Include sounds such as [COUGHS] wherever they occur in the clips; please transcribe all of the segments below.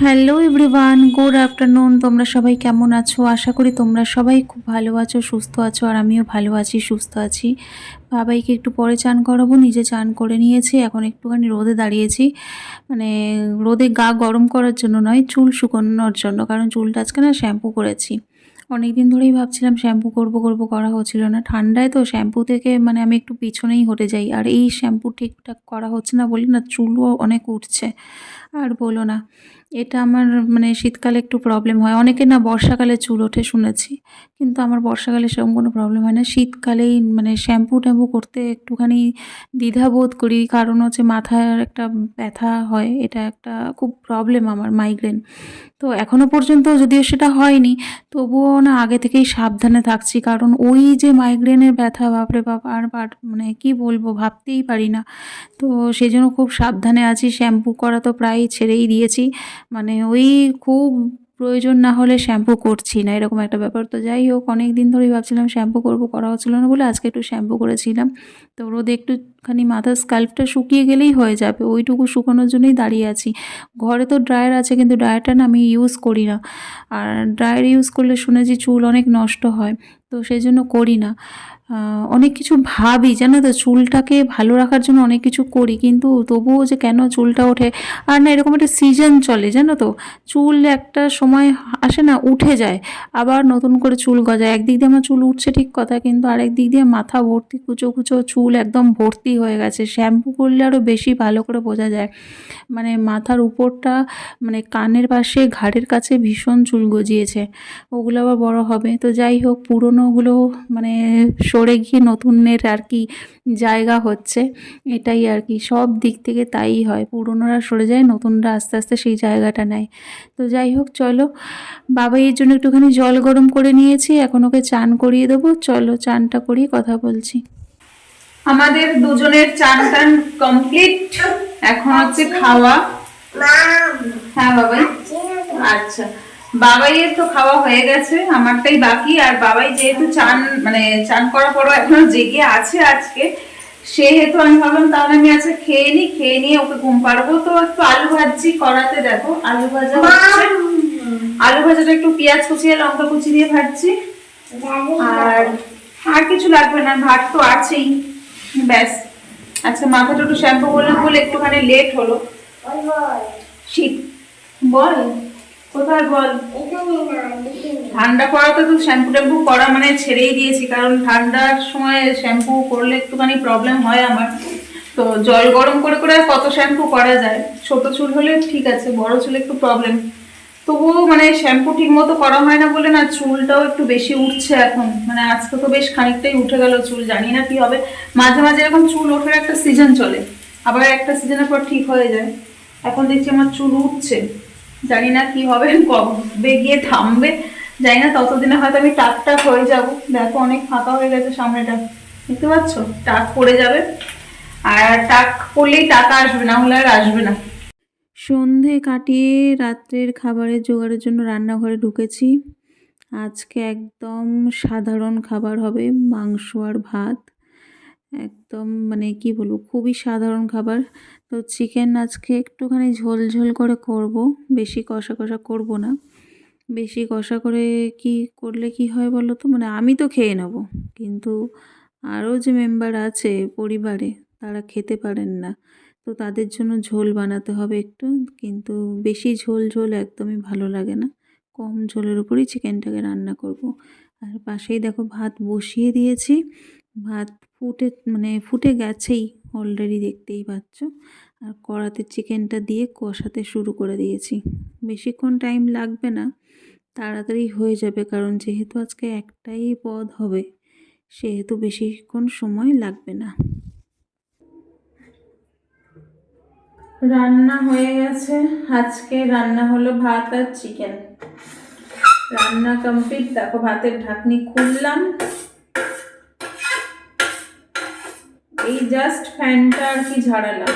Hello everyone good afternoon তোমরা সবাই কেমন আছো? আশা করি তোমরা সবাই খুব ভালো আছো, সুস্থ আছো, আর আমিও ভালো আছি, সুস্থ আছি। বাবাইকে একটু পরে চান করাবো, নিজে চান করে নিয়েছি, এখন একটুখানি রোদে দাঁড়িয়েছি। মানে রোদে গা গরম করার জন্য নয়, চুল শুকোনোর জন্য, কারণ চুলটা আজকে না শ্যাম্পু করেছি। অনেক দিন ধরেই ভাবছিলাম শ্যাম্পু করব করব, করা হচ্ছিল না। ঠান্ডায় তো শ্যাম্পু থেকে মানে আমি একটু পিছনেই হটে যাই, আর এই শ্যাম্পু ঠিকঠাক করা হচ্ছে না বলি না চুলও অনেক উঠছে। আর বলো না এটা আমার মানে শীতকালে একটু প্রবলেম হয়। অনেকে না বর্ষাকালে চুল ওঠে শুনেছি, কিন্তু আমার বর্ষাকালে সেরকম কোনো প্রবলেম হয় না। শীতকালেই মানে শ্যাম্পু ট্যাম্পু করতে একটুখানি দ্বিধাবোধ করি, কারণ হচ্ছে মাথার একটা ব্যথা হয়, এটা একটা খুব প্রবলেম আমার মাইগ্রেন তো এখনও পর্যন্ত যদিও সেটা হয়নি, তবুও না আগে থেকেই সাবধানে থাকছি, কারণ ওই যে মাইগ্রেনের ব্যথা, বাপরে বাপ, আর মানে কি বলব, ভাবতেই পারি না। তো সেই জন্য খুব সাবধানে আছি শ্যাম্পু করা তো প্রায় ছেড়েই দিয়েছি। মানে ওই খুব প্রয়োজন না হলে শ্যাম্পু করছি না, এরকম একটা ব্যাপার। তো যাই হোক অনেক দিন ধরেই ভাবছিলাম শ্যাম্পু করব, করা হচ্ছিল না বলে আজকে একটু শ্যাম্পু করেছিলাম। তো রোদে একটুখানি মাথার স্কাল্পটা শুকিয়ে গেলেই হয়ে যাবে। ওইটুকু শুকানোর জন্যই দাঁড়িয়ে আছি। ঘরে তো ড্রায়ার আছে কিন্তু ড্রায়ারটা না আমি ইউজ করি না। আর ড্রায়ার ইউজ করলে শুনেছি চুল অনেক নষ্ট হয়, তো সেই জন্য করি না। অনেক কিছু ভাবি, জানো তো? চুলটাকে ভালো রাখার জন্য অনেক কিছু করি, কিন্তু তবুও যে কেন চুলটা ওঠে? আর না, এরকম একটা সিজন চলে, জানো তো? চুল একটা সময় আসে না, উঠে যায়। আবার নতুন করে চুল গজায়। একদিক দিয়ে আমার চুল উঠছে ঠিক কথা, কিন্তু আরেক দিক দিয়ে মাথা ভর্তি, কুচো কুচো চুল একদম ভর্তি হয়ে গেছে। শ্যাম্পু করলে আরও বেশি ভালো করে বোঝা যায়। মানে মাথার উপরটা মানে কানের পাশে, ঘাড়ের কাছে ভীষণ চুল গজিয়েছে। ওগুলো আবার বড় হবে। তো যাই হোক, পুরনোগুলো মানে সরে গিয়ে নতুনের আর কি জায়গা হচ্ছে। এটাই আর কি। সব দিক থেকে তাই হয়। পুরনোরা সরে যায়, নতুনরা আস্তে আস্তে সেই জায়গাটা নেয়। তো যাই হোক, চলো। বাবাইয়ের জন্য একটুখানি জল গরম করে নিয়েছি। এখন ওকে চান করিয়ে দেবো। চলো, চানটা করিয়ে কথা বলছি। আমাদের দুজনের চান টান কমপ্লিট এখন হচ্ছে খাওয়া। হ্যাঁ বাবাই। আচ্ছা। বাবাইয়ের তো খাওয়া হয়ে গেছে, আমারটাই বাকি। আর বাবাই যেহেতু চান মানে চান করার পরও এখনও জেগে আছে আজকে, সেহেতু আমি ভাবলাম তাহলে আমি আজকে খেয়ে নিই, খেয়ে নিয়ে ওকে ঘুম পারব তো একটু আলু ভাজি করাতে দেখো, আলু ভাজা হচ্ছে। আলু ভাজাটা একটু পেঁয়াজ কুচিয়ে, লঙ্কা কুচি দিয়ে ভাজছি। আর আর কিছু লাগবে না, ভাত তো আছেই। ব্যাস। আচ্ছা মাথাটা একটু শ্যাম্পু করলাম বলে একটুখানি লেট হলো। শীত। বল, কোথায় বল? ঠান্ডা পড়াতে তো শ্যাম্পু ট্যাম্পু করা মানে ছেড়েই দিয়েছি, কারণ ঠান্ডার সময় শ্যাম্পু করলে একটুখানি প্রবলেম হয় আমার। তো জল গরম করে করে কত শ্যাম্পু করা যায়? ছোট চুল হলে ঠিক আছে, বড় চুলে একটু প্রবলেম তবুও মানে শ্যাম্পু ঠিক মতো করা হয় না বলে না, চুলটাও একটু বেশি উঠছে এখন। মানে আজকে তো বেশ খানিকটাই উঠে গেল চুল, জানি না কি হবে। মাঝে মাঝে এরকম চুল ওঠার একটা সিজন চলে, আবার একটা সিজনের পর ঠিক হয়ে যায়। এখন দেখছি আমার চুল উঠছে, জানি না কি হবে, কবে গিয়ে থামবে, জানি না, ততদিনে হয়তো আমি টাক টাক হয়ে যাব। দেখো, অনেক ফাঁকা হয়ে গেছে সামনেটা। দেখতে পাচ্ছ? টাক পড়ে যাবে। আর টাক পড়লেই টাকা আসবে, না হলে আর আসবে না। সন্ধে কাটিয়ে রাত্রের খাবারের জোগাড়ের জন্য রান্নাঘরে ঢুকেছি। আজকে একদম সাধারণ খাবার হবে মাংস আর ভাত। একদম মানে কি বলব, খুবই সাধারণ খাবার। তো চিকেন আজকে একটুখানি ঝোল ঝোল করে করব, বেশি কষা কষা করব না। বেশি কষা করে কি করলে কি হয় বলো তো? মানে আমি তো খেয়ে নেব, কিন্তু আরও যে মেম্বার আছে পরিবারে, তারা খেতে পারেন না। তো তাদের জন্য ঝোল বানাতে হবে একটু, কিন্তু বেশি ঝোল ঝোল একদমই ভালো লাগে না। কম ঝোলের উপরেই চিকেনটাকে রান্না করব। আর পাশেই দেখো ভাত বসিয়ে দিয়েছি। ভাত ফুটে মানে ফুটে গেছেই অলরেডি দেখতেই পাচ্ছ। আর কড়াতে চিকেনটা দিয়ে কষাতে শুরু করে দিয়েছি। বেশিক্ষণ টাইম লাগবে না, তাড়াতাড়ি হয়ে যাবে, কারণ যেহেতু আজকে একটাই পদ হবে, সেহেতু বেশিক্ষণ সময় লাগবে না। রান্না হয়ে গেছে। আজকে রান্না হলো ভাত আর চিকেন রান্না কমপ্লিট দেখো ভাতের ঢাকনি খুললাম। এই জাস্ট ফ্যানটা আর কি ঝাড়ালাম।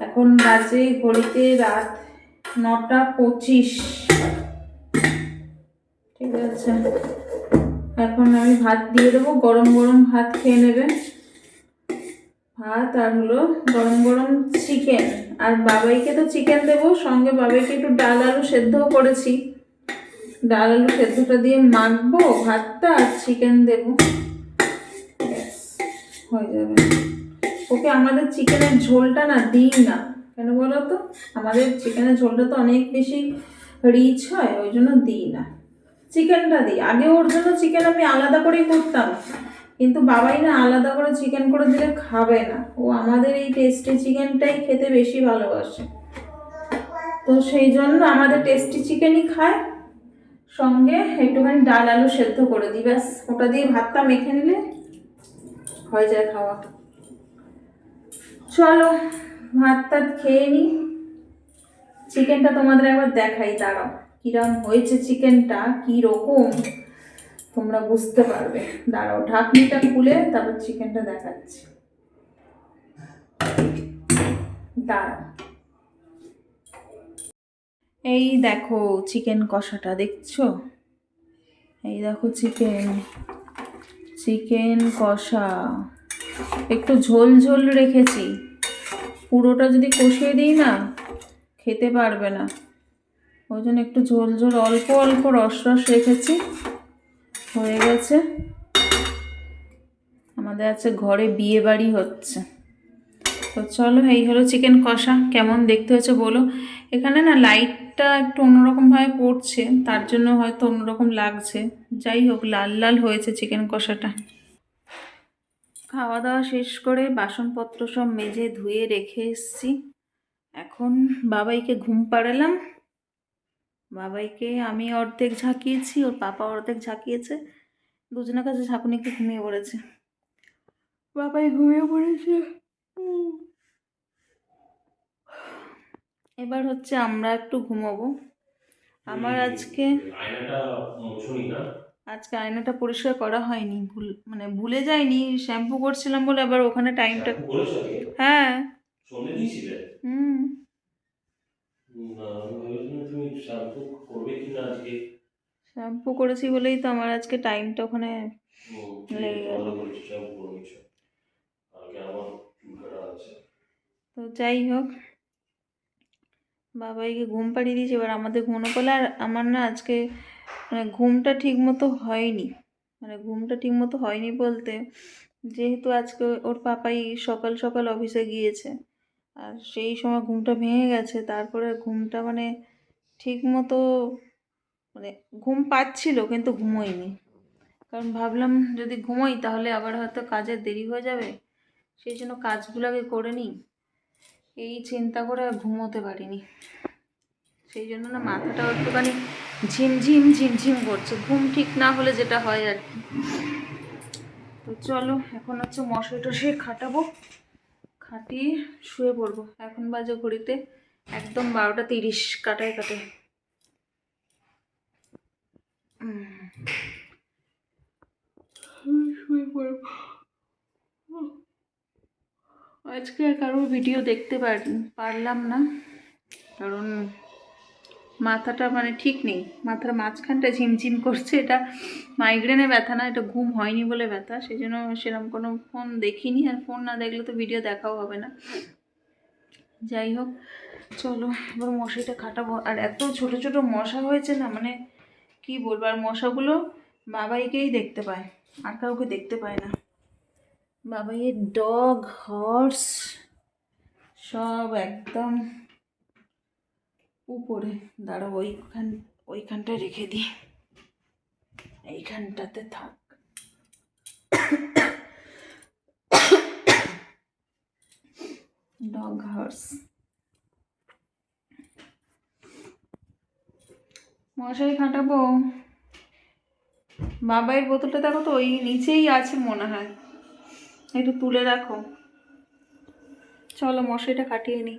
এখন বাজে ঘড়িতে রাত নটা পঁচিশ। ঠিক আছে। এখন আমি ভাত দিয়ে দেবো। গরম গরম ভাত খেয়ে নেবে। ভাত আর হলো গরম গরম চিকেন আর বাবাইকে তো চিকেন দেবো, সঙ্গে বাবাইকে একটু ডাল আলু সেদ্ধও করেছি। ডাল আলু সেদ্ধটা দিয়ে মাখবো, ভাতটা আর চিকেন দেবো। হয়ে যাবে। ওকে, আমাদের চিকেনের ঝোলটা না দিই না। কেন বলো তো? আমাদের চিকেনের ঝোলটা তো অনেক বেশি রিচ হয়, ওই জন্য দিই না। চিকেনটা দিই। আগে ওর জন্য চিকেন আমি আলাদা করেই করতাম। কিন্তু বাবাই না আলাদা করে চিকেন করে দিলে খাবে না। ও আমাদের এই টেস্টি চিকেনটাই খেতে বেশি ভালোবাসে। তো সেই জন্য আমাদের টেস্টি চিকেনই খায়। সঙ্গে একটুখানি ডাল আলু সেদ্ধ করে দিই ব্যাস। ওটা দিয়ে ভাতটা মেখে নিলে হয়ে যায় খাওয়া। চলো ভাত টাত খেয়ে নিই চিকেনটা তোমাদের একবার দেখাই, দাঁড়াও। কিরম হয়েছে চিকেনটা কি রকম তোমরা বুঝতে পারবে। দাঁড়াও, ঢাকনিটা খুলে তারপর চিকেনটা দেখাচ্ছি। দাঁড়াও। এই দেখো চিকেন কষাটা, দেখছ? এই দেখো চিকেন চিকেন কষা। একটু ঝোল ঝোল রেখেছি। পুরোটা যদি কষিয়ে দিই না, খেতে পারবে না। ওই জন্য একটু ঝোল ঝোল, অল্প অল্প রস রস রেখেছি। হয়ে গেছে। আমাদের আছে ঘরে বিয়ে বাড়ি হচ্ছে। তো চলো, এই হলো চিকেন কষা। কেমন দেখতে হচ্ছে বলো? এখানে না লাইটটা একটু অন্যরকমভাবে পড়ছে, তার জন্য হয়তো অন্যরকম লাগছে। যাই হোক, লাল লাল হয়েছে চিকেন কষাটা। খাওয়া দাওয়া শেষ করে বাসনপত্র সব মেজে ধুয়ে রেখে এসেছি। এখন বাবাইকে ঘুম পাড়ালাম। বাবাইকে আমি অর্ধেক ঝাঁকিয়েছি ওর পাপা অর্ধেক ঝাঁকিয়েছে। দুজনের কাছে ঝাঁকুনিকে ঘুমিয়ে পড়েছে। বাবাই ঘুমিয়ে পড়েছে। এবার হচ্ছে আমরা একটু ঘুমাবো। আমার আজকে আজকে আয়নাটা পরিষ্কার করা হয়নি ভুল মানে ভুলে যায়নি শ্যাম্পু করছিলাম বলে আবার ওখানে টাইমটা? হ্যাঁ। হুম। শ্যাম্পু করবে কি না আজকে? শ্যাম্পু করেছি বলেই তো আমার আজকে টাইমটা ওখানে লেগে গেল। তো যাই হোক বাবাইকে ঘুম পাড়িয়ে দিয়েছি। এবার আমাদের ঘুমনো পালে আর আমার না আজকে মানে ঘুমটা ঠিক মতো হয়নি। মানে ঘুমটা ঠিক মতো হয়নি বলতে যেহেতু আজকে ওর পাপাই সকাল সকাল অফিসে গিয়েছে। আর সেই সময় ঘুমটা ভেঙে গেছে তারপরে ঘুমটা মানে ঠিক মতো মানে ঘুম পাচ্ছিল কিন্তু ঘুমোইনি কারণ ভাবলাম যদি ঘুমোই তাহলে আবার হয়তো কাজের দেরি হয়ে যাবে, সেই জন্য কাজগুলোকে করে নিই। এই চিন্তা করে আর ঘুমোতে পারিনি। সেই জন্য না মাথাটা একটুখানি ঝিমঝিম ঝিমঝিম করছে। ঘুম ঠিক না হলে যেটা হয় আর কি। তো চলো, এখন হচ্ছে মশাই টশাই খাটাবো, খাটিয়ে শুয়ে পড়ব। এখন বাজে ঘড়িতে একদম বারোটা তিরিশ, কাটায় পড়ব। আজকে আর কারোর ভিডিও দেখতে পার পারলাম না। কারণ মাথাটা মানে ঠিক নেই। মাথার মাঝখানটা ঝিমঝিম করছে, এটা মাইগ্রেনে ব্যথা না, এটা ঘুম হয়নি বলে ব্যথা। সেই জন্য সেরকম কোনো ফোন দেখিনি। আর ফোন না দেখলে তো ভিডিও দেখাও হবে না। যাই হোক চলো, এবার মশাইটা খাটাবো আর এত ছোট ছোট মশা হয়েছে না মানে কি বলব, আর মশাগুলো বাবাইকেই দেখতে পায়, আর কাউকে দেখতে পায় না। বাবাইয়ের ডগ, হর্স, সব একদম উপরে। দাঁড়াও, ওইখান ওইখানটায় রেখে দিই। এইখানটাতে থাক। [COUGHS] Dog, horse. মশাই খাটাবো। বাবাইয়ের বোতলটা দেখো তো, ওই নিচেই আছে মনে হয়। একটু তুলে রাখো। চলো মশারিটা খাটিয়ে নিই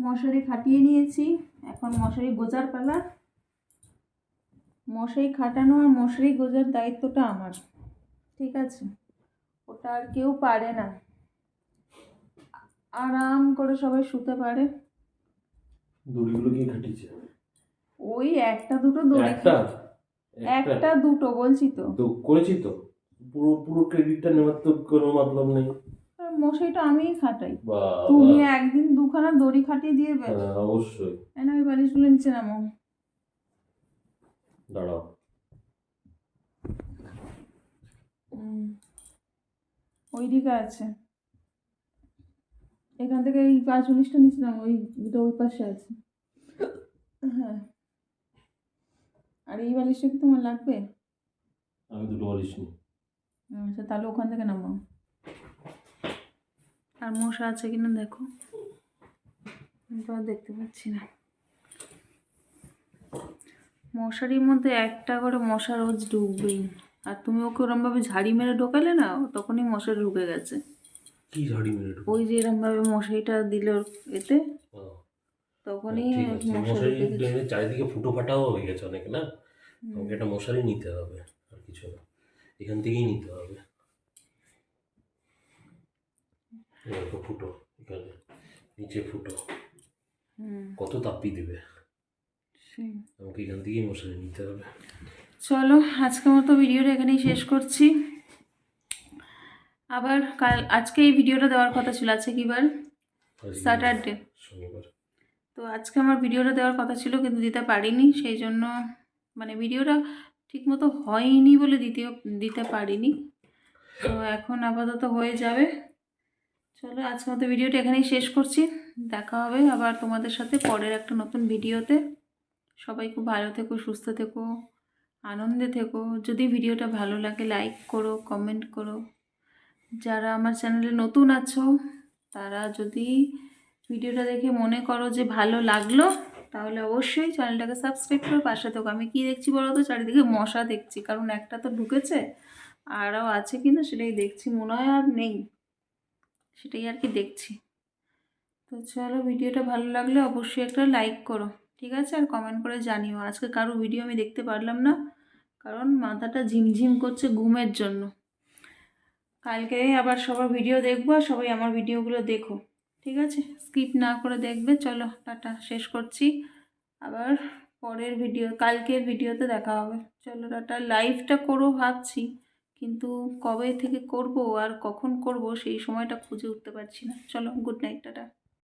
মশারি খাটিয়ে নিয়েছি। এখন মশারি গোজার পালা। মশারি খাটানো আর মশারি গোজার দায়িত্বটা আমার। ঠিক আছে? ওটা আর কেউ পারে না। আরাম করে সবাই শুতে পারে। দড়িগুলো কি খাটিয়েছে? ওই একটা দুটো দড়ি একটা? একটা? দুটো বলছি তো। তো করেছি তো? পুরো পুরো ক্রেডিটটা নেওয়ার তো কোনো মতলব নেই। মশাইটা আমিই খাটাই। তুমি একদিন দুখানা দড়ি খাটিয়ে দিয়ে ব্যাস। হ্যাঁ, অবশ্যই। এনে ওই বালিশগুলো নিচে নামো দাঁড়াও। হুম। ওইদিকে আছে। এখান থেকে এই পাঁচ উনিশটা নিচে নামো ওই দুটো ওই পাশে আছে। হ্যাঁ। আর এই বালিশটা কি তোমার লাগবে? আমি দুটো বালিশ নি আচ্ছা তাহলে ওখান থেকে নামাও। আর মশা আছে কিনা দেখো। আমি তো আর দেখতে পাচ্ছি না। মশারির মধ্যে একটা করে মশা রোজ ঢুকবেই। আর তুমি ওকে ওরমভাবে ঝাড়ি মেরে ঢোকালে না তখনই মশা ঢুকে গেছে। কি ঝাড়ি মেরে ওই যে এরমভাবে মশারিটা দিল এতে তখনই আছে। মশারি চারিদিকে ফুটো ফাটাও হয়ে গেছে অনেক না? আমাকে একটা মশারি নিতে হবে আর কিছু না। এখান থেকেই নিতে হবে। এরকম ফুটো এখানে নিচে ফুটো। কত তাপ্পি দেবে? আমাকে এখান থেকেই মশারি নিতে হবে। চলো আজকের মতো ভিডিওটা এখানেই শেষ করছি। আবার কাল আজকে এই ভিডিওটা দেওয়ার কথা ছিল আছে কি বার স্যাটারডে শনিবার। তো আজকে আমার ভিডিওটা দেওয়ার কথা ছিল, কিন্তু দিতে পারিনি। সেই জন্য মানে ভিডিওটা ঠিকমতো হয়নি বলে দিতেও দিতে পারিনি। তো এখন আপাতত হয়ে যাবে। চলো, আজকের মতো ভিডিওটা এখানেই শেষ করছি। দেখা হবে আবার তোমাদের সাথে পরের একটা নতুন ভিডিওতে। সবাই খুব ভালো থেকো, সুস্থ থেকো, আনন্দে থেকো। যদি ভিডিওটা ভালো লাগে লাইক করো কমেন্ট করো। যারা আমার চ্যানেলে নতুন আছো, তারা যদি ভিডিওটা দেখে মনে করো যে ভালো লাগল, তাহলে অবশ্যই চ্যানেলটাকে সাবস্ক্রাইব করে পাশে থাকো। আমি কি দেখছি বলো তো? চারিদিকে মশা দেখছি, কারণ একটা তো ঢুকেছে, আরও আছে কি না সেটাই দেখছি, মনে হয় আর নেই, সেটাই আর কি দেখছি। তো চলো, ভিডিওটা ভালো লাগলে অবশ্যই একটা লাইক করো, ঠিক আছে? আর কমেন্ট করে জানিও। আজকে কারও ভিডিও আমি দেখতে পারলাম না, কারণ মাথাটা ঝিমঝিম করছে ঘুমের জন্য। কালকে আবার সবার ভিডিও দেখব, আর সবাই আমার ভিডিওগুলো দেখো। ঠিক আছে? স্কিপ না করে দেখবে। চলো, টাটা, শেষ করছি। আবার পরের ভিডিও কালকের ভিডিওতে দেখা হবে। চলো, টাটা। লাইভটা করো ভাবছি, কিন্তু কবে থেকে করব আর কখন করব সেই সময়টা খুঁজে উঠতে পারছি না। চলো গুড নাইট টাটা।